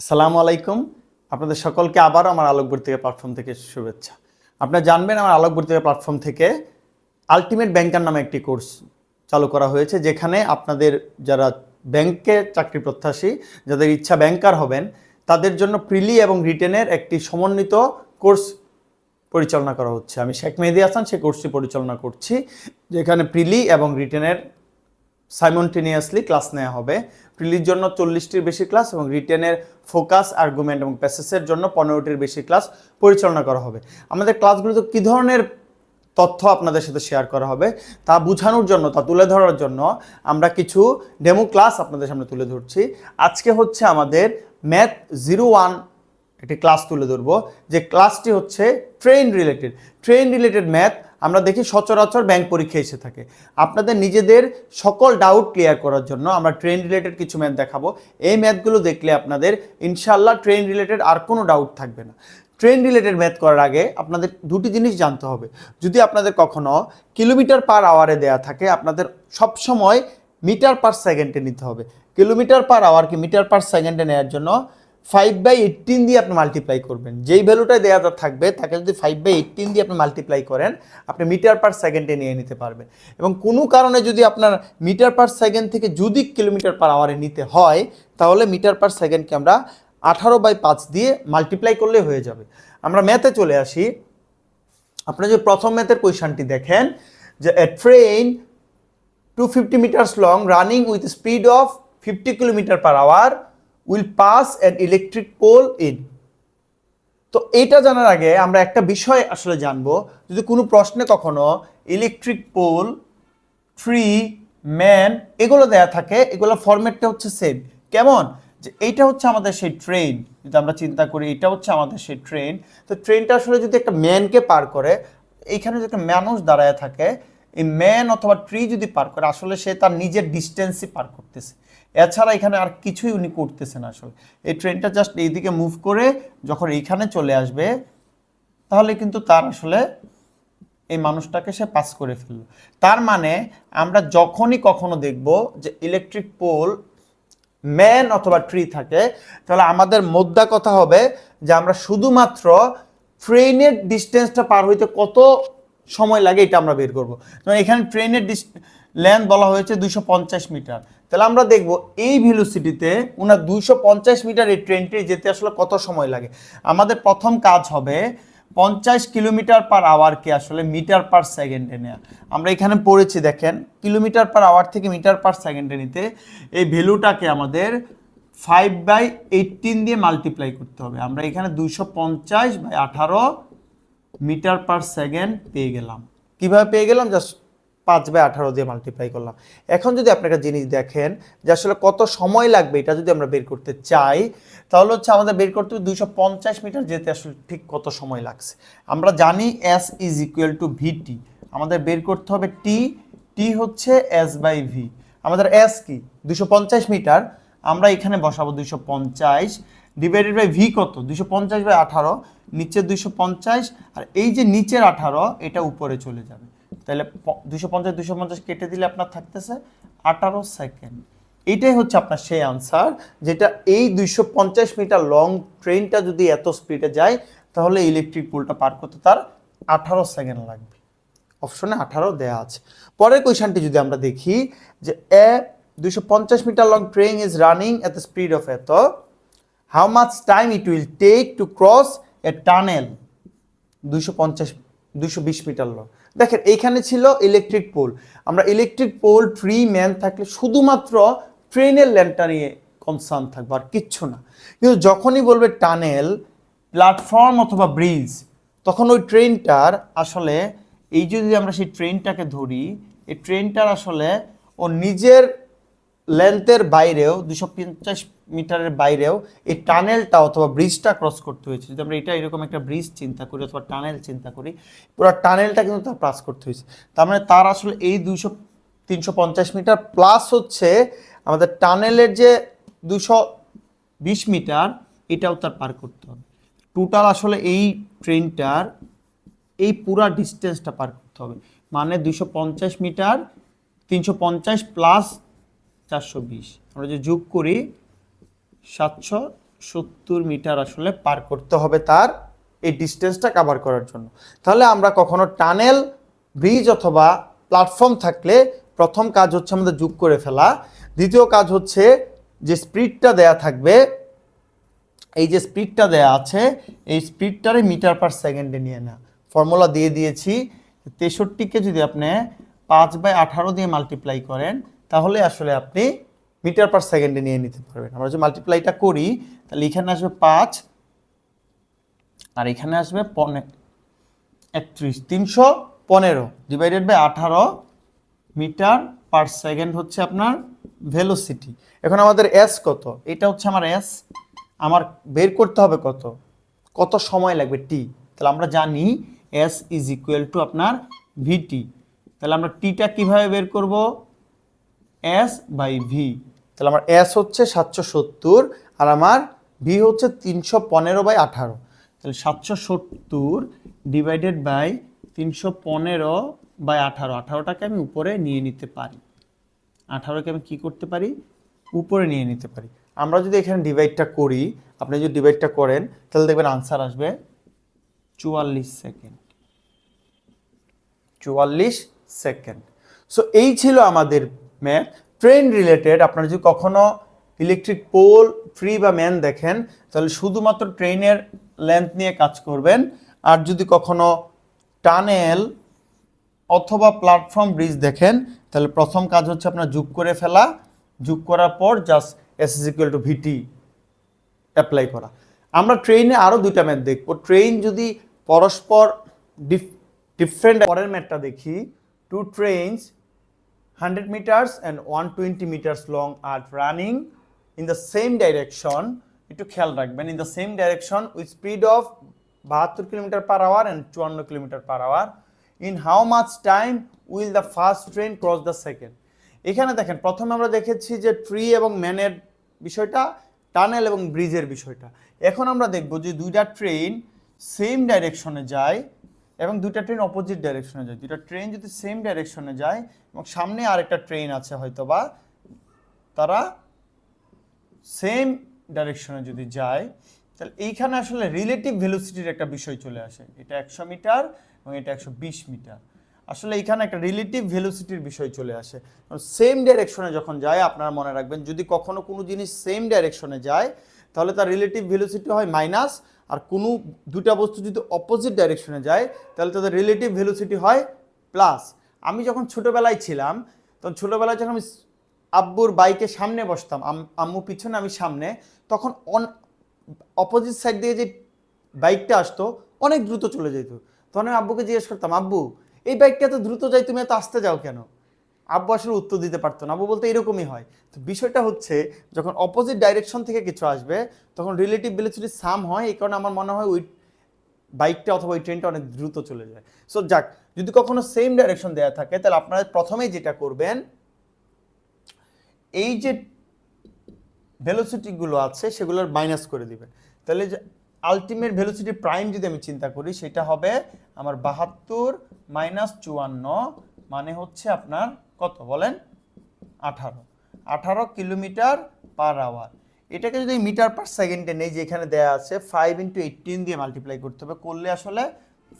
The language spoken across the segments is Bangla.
আসসালামু আলাইকুম। আপনাদের সকলকে আবারও আমার আলোকবর্তিকা প্ল্যাটফর্ম থেকে শুভেচ্ছা। আপনারা জানবেন আমার আলোকবর্তিকা প্ল্যাটফর্ম থেকে আলটিমেট ব্যাংকার নামে একটি কোর্স চালু করা হয়েছে, যেখানে আপনাদের যারা ব্যাংকে চাকরি প্রত্যাশী, যাদের ইচ্ছা ব্যাংকার হবেন, তাদের জন্য প্রিলি এবং রিটেনের একটি সমন্বিত কোর্স পরিচালনা করা হচ্ছে। আমি শেখ মেহেদি হাসান সেই কোর্সটি পরিচালনা করছি, যেখানে প্রিলি এবং রিটেনের সাইমনটেনিয়াসলি ক্লাস নেওয়া হবে। প্রিলির জন্য চল্লিশটির বেশি ক্লাস এবং রিটেনের ফোকাস আর্গুমেন্ট এবং প্যাসেসের জন্য পনেরোটির বেশি ক্লাস পরিচালনা করা হবে। আমাদের ক্লাসগুলোতে কী ধরনের তথ্য আপনাদের সাথে শেয়ার করা হবে, তা বোঝানোর জন্য, তা তুলে ধরার জন্য আমরা কিছু ডেমো ক্লাস আপনাদের সামনে তুলে ধরছি। আজকে হচ্ছে আমাদের ম্যাথ জিরো ওয়ান একটি ক্লাস তুলে ধরবো। যে ক্লাসটি হচ্ছে train related train related math আমরা দেখি সচরাচর ব্যাংক পরীক্ষায় এসে থাকে। আপনাদের নিজেদের সকল ডাউট ক্লিয়ার করার জন্য আমরা ট্রেন রিলেটেড কিছু ম্যাথ দেখাবো। এই ম্যাথগুলো দেখলে আপনাদের ইনশাল্লাহ ট্রেন রিলেটেড আর কোনো ডাউট থাকবে না। ট্রেন রিলেটেড ম্যাথ করার আগে আপনাদের দুটি জিনিস জানতে হবে। যদি আপনাদের কখনো কিলোমিটার পার আওয়ারে দেয়া থাকে, আপনাদের সবসময় মিটার পার সেকেন্ডে নিতে হবে। কিলোমিটার পার আওয়ারকে মিটার পার সেকেন্ডে নেওয়ার জন্য ফাইভ বাই এইটিন দিয়ে আপনি মাল্টিপ্লাই করবেন। যেই ভ্যালুটাই দেওয়া থাকবে, তাকে যদি ফাইভ বাই এইটিন দিয়ে আপনি মাল্টিপ্লাই করেন, আপনি মিটার পার সেকেন্ডে নিয়ে নিতে পারবেন। এবং কোনো কারণে যদি আপনার মিটার পার সেকেন্ড থেকে যদি কিলোমিটার পার আওয়ারে নিতে হয়, তাহলে মিটার পার সেকেন্ডকে আমরা আঠারো বাই পাঁচ দিয়ে মাল্টিপ্লাই করলে হয়ে যাবে। আমরা ম্যাথে চলে আসি। আপনারা যে প্রথম ম্যাথের কোয়েশনটি দেখেন, যে a train two fifty meters long running with speed of fifty kilometer per hour will pass an electric pole in তো এটা জানার আগে আমরা একটা বিষয় আসলে জানব, যদি কোনো প্রশ্নে কখনো ইলেকট্রিক পোল ট্রি ম্যান এগুলো দেয়া থাকে, এগুলো ফরম্যাটটা হচ্ছে সেম কেমন? যে এইটা হচ্ছে আমাদের সেই ট্রেন যদি আমরা চিন্তা করি, এটা হচ্ছে আমাদের সেই ট্রেন তো ট্রেনটা আসলে যদি একটা ম্যানকে পার করে, এইখানে যদি একটা মানুষ দাঁড়ায় থাকে এই ম্যান অথবা ট্রি যদি পার করে, আসলে সে তার নিজের ডিস্টেন্সই পার করতেছে। এছাড়া এখানে আর কিছুই উনি করতেছেন আসলে। এই ট্রেনটা জাস্ট এইদিকে মুভ করে যখন এইখানে চলে আসবে, তাহলে কিন্তু তার আসলে এই মানুষটাকে সে পাস করে ফেলল। তার মানে আমরা যখনই কখনো দেখব যে ইলেকট্রিক পোল ম্যান অথবা ট্রি থাকে, তাহলে আমাদের মোদ্দা কথা হবে যে আমরা শুধুমাত্র ট্রেনের ডিস্টেন্সটা পার হইতে কত সময় লাগে এটা আমরা বের করব। যেমন এখানে ট্রেনের ডিস লেন্থ বলা হয়েছে দুইশো পঞ্চাশ মিটার। তাহলে আমরা দেখব এই ভেলোসিটিতে ওনার দুইশো পঞ্চাশ মিটার এই ট্রেনটি যেতে আসলে কত সময় লাগে। আমাদের প্রথম কাজ হবে পঞ্চাশ কিলোমিটার পার আওয়ারকে আসলে মিটার পার সেকেন্ডে নেওয়া আমরা এখানে পড়েছি, দেখেন, কিলোমিটার পার আওয়ার থেকে মিটার পার সেকেন্ডে নিতে এই ভ্যালুটাকে আমাদের ফাইভ বাই এইটিন দিয়ে মাল্টিপ্লাই করতে হবে। আমরা এখানে দুইশো পঞ্চাশ বাই আঠারো মিটার পার সেকেন্ড পেয়ে গেলাম। কীভাবে পেয়ে গেলাম? জাস্ট পাঁচ বাই আঠারো দিয়ে মাল্টিপ্লাই করলাম। এখন যদি আপনি একটা জিনিস দেখেন, যে আসলে কত সময় লাগবে এটা যদি আমরা বের করতে চাই, তাহলে হচ্ছে আমাদের বের করতে হবে দুইশো পঞ্চাশ মিটার, যেতে আসলে ঠিক কত সময় লাগছে। আমরা জানি S is equal to V T আমাদের বের করতে হবে টি টি হচ্ছে এস বাই ভি আমাদের এস কি? দুশো পঞ্চাশ মিটার। আমরা এখানে বসাবো দুইশো পঞ্চাশ। ডিভাইডেড বাই ভি কত? দুইশো পঞ্চাশ বাই আঠারো নিচের দুইশো পঞ্চাশ, আর এই যে নিচের আঠারো, এটা উপরে চলে যাবে। তাহলে দুশো পঞ্চাশ দুশো পঞ্চাশ কেটে দিলে আপনার থাকতেছে আঠারো সেকেন্ড এটাই হচ্ছে আপনার সেই আনসার যেটা এই দুইশো পঞ্চাশ মিটার লং ট্রেনটা যদি এত স্পিডে যায়, তাহলে ইলেকট্রিক পোলটা পার করতে তার আঠারো সেকেন্ড লাগবে। অপশনে আঠারো দেয়া আছে। পরের কোয়েশনটি যদি আমরা দেখি, যে এ দুইশো পঞ্চাশ metre long train is running at the speed of এত how much time it will take to cross a tunnel দুইশো পঞ্চাশ, দুইশো বিশ মিটার লং দেখেন এইখানে ছিল ইলেকট্রিক পোল আমরা ইলেকট্রিক পোল ট্রি ম্যান থাকলে শুধুমাত্র ট্রেনের ল্যান্ডটা নিয়ে কনসার্ন থাকব, আর কিচ্ছু না। কিন্তু যখনই বলবে টানেল প্ল্যাটফর্ম অথবা ব্রিজ তখন ওই ট্রেনটার আসলে, এই যদি আমরা সেই ট্রেনটাকে ধরি, এই ট্রেনটার আসলে ও নিজের লেন্থের বাইরেও, দুশো পঞ্চাশ মিটারের বাইরেও এই টানেলটা অথবা ব্রিজটা ক্রস করতে হয়েছে। যদি আমরা এটা এরকম একটা ব্রিজ চিন্তা করি অথবা টানেল চিন্তা করি, পুরো টানেলটা কিন্তু তার পাস করতে হয়েছে। তার মানে তার আসলে এই দুশো তিনশো পঞ্চাশ মিটার প্লাস হচ্ছে আমাদের টানেলের যে দুশো বিশ মিটার, এটাও তার পার করতে হবে। টোটাল আসলে এই ট্রেনটার এই পুরা ডিস্টেন্সটা পার করতে হবে। মানে দুশো পঞ্চাশ মিটার, তিনশো পঞ্চাশ প্লাস চারশো বিশ। আমরা যে যোগ করি, সাতশো সত্তর মিটার আসলে পার করতে হবে তার এই ডিস্টেন্সটা কাভার করার জন্য। তাহলে আমরা কখনো টানেল ব্রিজ অথবা প্ল্যাটফর্ম থাকলে প্রথম কাজ হচ্ছে আমাদের যোগ করে ফেলা। দ্বিতীয় কাজ হচ্ছে যে স্পিডটা দেয়া থাকবে, এই যে স্পিডটা দেয়া আছে, এই স্পিডটারে মিটার পার সেকেন্ডে নিয়ে না ফর্মুলা দিয়ে দিয়েছি, তেষট্টিকে যদি আপনি পাঁচ বাই আঠারো দিয়ে মাল্টিপ্লাই করেন তাহলে আসলে আপনি মিটার পার সেকেন্ডে নিয়ে নিতে পারবেন। আমরা যদি মাল্টিপ্লাইটা করি, তাহলে এখানে আসবে পাঁচ, আর এখানে আসবে পনে, একত্রিশ, তিনশো পনেরো ডিভাইডেড বাই আঠারো মিটার পার সেকেন্ড হচ্ছে আপনার ভেলোসিটি এখন আমাদের এস কত? এটা হচ্ছে আমার এস আমার বের করতে হবে কত? কত সময় লাগবে টি তাহলে আমরা জানি এস ইজ ইকুয়াল টু আপনার ভিটি তাহলে আমরা টিটা কীভাবে বের করব? এস বাই ভি তাহলে আমার এস হচ্ছে সাতশো সত্তর, আর আমার ভি হচ্ছে তিনশো পনেরো বাই আঠারো। তাহলে সাতশো সত্তর ডিভাইডেড বাই তিনশো পনেরো বাই আঠারো। আঠারোটাকে আমি উপরে নিয়ে নিতে পারি। আঠারোকে আমি কি করতে পারি? উপরে নিয়ে নিতে পারি। আমরা যদি এখানে ডিভাইডটা করি, আপনি যদি ডিভাইডটা করেন, তাহলে দেখবেন আনসার আসবে চুয়াল্লিশ সেকেন্ড। চুয়াল্লিশ সেকেন্ড। সো এই ছিল আমাদের ম্যাথ ট্রেন রিলেটেড, আপনারা যদি কখনো ইলেকট্রিক পোল, ফ্রি বা ম্যান দেখেন, তাহলে শুধুমাত্র ট্রেনের লেন্থ নিয়ে কাজ করবেন। আর যদি কখনো টানেল অথবা প্ল্যাটফর্ম ব্রিজ দেখেন, তাহলে প্রথম কাজ হচ্ছে আপনার যোগ করে ফেলা। যোগ করার পর just S is equal to VT apply করা। আমরা ট্রেনে আরও দুইটা ম্যাথ দেখব। ট্রেন যদি পরস্পর ডিফ ডিফারেন্ট পরের ম্যাথটা দেখি two trains hundred meters and one twenty meters long are running in the same direction একটু খেয়াল রাখবেন in the same direction with speed of বাহাত্তর কিলোমিটার পার আওয়ার অ্যান্ড চুয়ান্ন kilometer per hour in how much time will the first train cross the second এখানে দেখেন, প্রথমে আমরা দেখেছি যে ট্রি এবং ম্যানের বিষয়টা টানেল এবং ব্রিজের বিষয়টা। এখন আমরা দেখব যে দুইটা ট্রেন সেম ডাইরেকশনে যায় এবং দুইটা ট্রেন অপোজিট ডাইরেকশনে যায়। দুইটা ট্রেন যদি সেম ডাইরেকশনে যায়, এবং সামনে আরেকটা ট্রেন আছে হয়তো বা তারা সেম ডাইরেকশনে যদি যায়, তাহলে এইখানে আসলে রিলেটিভ ভেলোসিটির একটা বিষয় চলে আসে। এটা একশো মিটার এবং এটা একশো বিশ মিটার। আসলে এখানে একটা রিলেটিভ ভেলোসিটির বিষয় চলে আসে। সেম ডাইরেকশনে যখন যায়, আপনারা মনে রাখবেন, যদি কখনো কোনো জিনিস সেম ডাইরেকশনে যায়, তাহলে তার রিলেটিভ ভেলোসিটি হয় মাইনাস আর কোনো দুটা বস্তু যদি অপোজিট ডাইরেকশনে যায়, তাহলে তাদের রিলেটিভ ভেলোসিটি হয় প্লাস আমি যখন ছোটোবেলায় ছিলাম, তখন ছোটোবেলায় যখন আমি আব্বুর বাইকে সামনে বসতাম, আম- আম্মু পিছনে, আমি সামনে, তখন অন অপোজিট সাইড দিয়ে যে বাইকটা আসতো, অনেক দ্রুত চলে যেত। তখন আমি আব্বুকে জিজ্ঞেস করতাম, আব্বু, এই বাইকটা এত দ্রুত যাই তুমি এত আসতে যাও কেন? আব্বু আসলে উত্তর দিতে পারতো না। আব্বু বলতে এরকমই হয়। তো বিষয়টা হচ্ছে, যখন অপোজিট ডাইরেকশন থেকে কিছু আসবে, তখন রিলেটিভ ভেলোসিটি সাম হয়, এই কারণে আমার মনে হয় ওই বাইকটা অথবা ওই ট্রেনটা অনেক দ্রুত চলে যায়। সো যাক, যদি কখনো সেম ডাইরেকশন দেওয়া থাকে, তাহলে আপনারা প্রথমেই যেটা করবেন, এই যে ভেলোসিটিগুলো আছে, সেগুলোর মাইনাস করে দিবেন। তাহলে যে আলটিমেট ভেলোসিটি প্রাইম যদি আমি চিন্তা করি, সেটা হবে আমার বাহাত্তর মাইনাস চুয়ান্ন মানে হচ্ছে আপনার কত বলেন? আঠারো। আঠারো কিলোমিটার পার আওয়ার এটাকে যদি মিটার পার সেকেন্ডে নেই যে এখানে দেয়া আছে ফাইভ ইন্টু এইটিন দিয়ে মাল্টিপ্লাই করতে হবে, করলে আসলে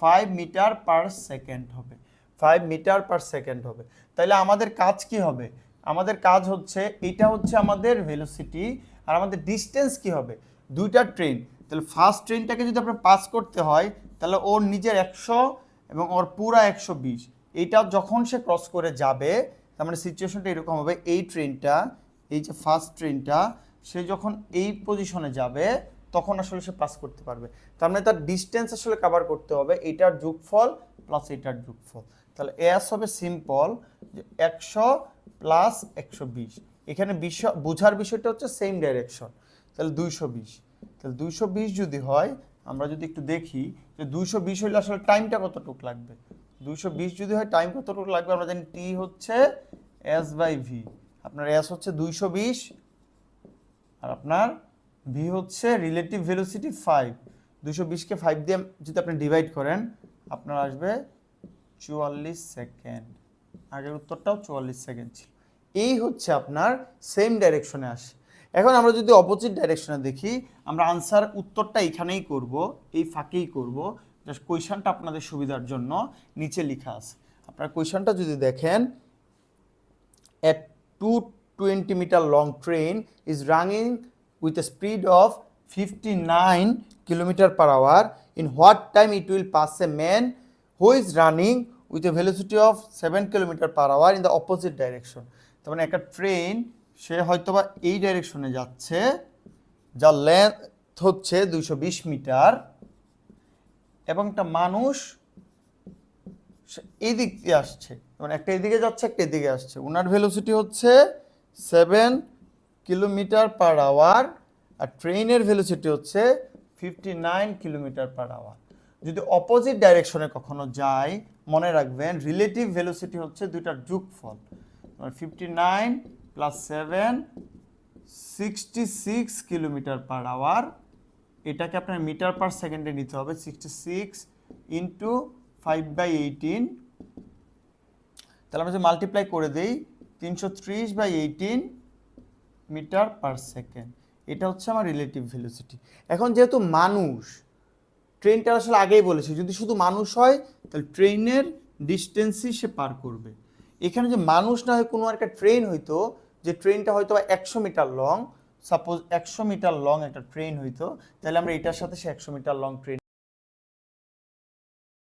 ফাইভ মিটার পার সেকেন্ড হবে। ফাইভ মিটার পার সেকেন্ড হবে। তাহলে আমাদের কাজ কি হবে? আমাদের কাজ হচ্ছে, এটা হচ্ছে আমাদের ভেলোসিটি আর আমাদের ডিস্টেন্স কি হবে? দুইটা ট্রেন তাহলে ফার্স্ট ট্রেনটাকে যদি আপনার পাস করতে হয়, তাহলে ওর নিজের একশো এবং ওর পুরা একশো বিশ। এইটা যখন সে ক্রস করে যাবে, তার মানে সিচুয়েশনটা এরকম হবে, এই ট্রেনটা এই যে ফার্স্ট ট্রেনটা সে যখন এই পজিশনে যাবে, তখন আসলে সে পাস করতে পারবে। তার মানে তার ডিস্টেন্স আসলে কভার করতে হবে, এটার যোগফল প্লাস এটার যোগফল। তাহলে এস হবে সিম্পল যে একশো প্লাস একশো বিশ। এখানে বিষয় বোঝার বিষয়টা হচ্ছে সেম ডাইরেকশন তাহলে দুইশো বিশ। তাহলে দুইশো বিশ যদি হয়, আমরা যদি একটু দেখি, যে দুইশো বিশ হলে আসলে টাইমটা কতটুকু লাগবে? দুইশো বিশ যদি হয় টাইম কতটুকু লাগবে আমরা জানি টি হচ্ছে এস বাই ভি আপনার এস হচ্ছে দুইশো বিশ আর আপনার ভি হচ্ছে রিলেটিভ ভেলোসিটি ফাইভ দুশো বিশকে ফাইভ দিয়ে যদি আপনি ডিভাইড করেন, আপনার আসবে চুয়াল্লিশ সেকেন্ড আগের উত্তরটাও চুয়াল্লিশ সেকেন্ড ছিল। এই হচ্ছে আপনার সেম ডাইরেকশনে আসে। এখন আমরা যদি অপোজিট ডাইরেকশনে দেখি, আমরা আনসার উত্তরটা এখানেই করব, এই ফাঁকেই করব। জাস্ট কোয়েশনটা আপনাদের সুবিধার জন্য নিচে লেখা আছে আপনার কোয়েশনটা যদি দেখেন a 220 meter long train is running with a speed of 59 kilometer per hour in what time it will pass a man who is running with a velocity of 7 kilometer per hour in the opposite direction তার মানে একটা ট্রেন সে হয়তোবা এই ডাইরেকশনে যাচ্ছে যার লেন্থ হচ্ছে দুইশো বিশ মিটার এবং একটা মানুষ এই দিক দিয়ে আসছে। মানে একটা এদিকে যাচ্ছে, একটা এদিকে আসছে। ওনার ভেলোসিটি হচ্ছে সেভেন কিলোমিটার পার আওয়ার আর ট্রেনের ভেলোসিটি হচ্ছে fifty nine kilometer per hour যদি অপোজিট ডাইরেকশনে কখনো যায় মনে রাখবেন রিলেটিভ ভেলোসিটি হচ্ছে দুইটার যোগফল। Fifty nine plus seven sixty six kilometer per hour এটাকে আপনার মিটার পার সেকেন্ডে নিতে হবে sixty six into five by eighteen তাহলে আমরা যদি মাল্টিপ্লাই করে দিই, তিনশো ত্রিশ by eighteen meter per second. এটা হচ্ছে আমার রিলেটিভ ভেলোসিটি এখন যেহেতু মানুষ ট্রেনটা আসলে আগেই বলেছি, যদি শুধু মানুষ হয়, তাহলে ট্রেনের ডিস্টেন্সই সে পার করবে। এখানে যে মানুষ না হয় কোনো একটা ট্রেন হইতো, যে ট্রেনটা হয়তো বা একশো মিটার লং সাপোজ একশো মিটার লং একটা ট্রেন হইতো, তাহলে আমরা এটার সাথে সে একশো মিটার লং ট্রেন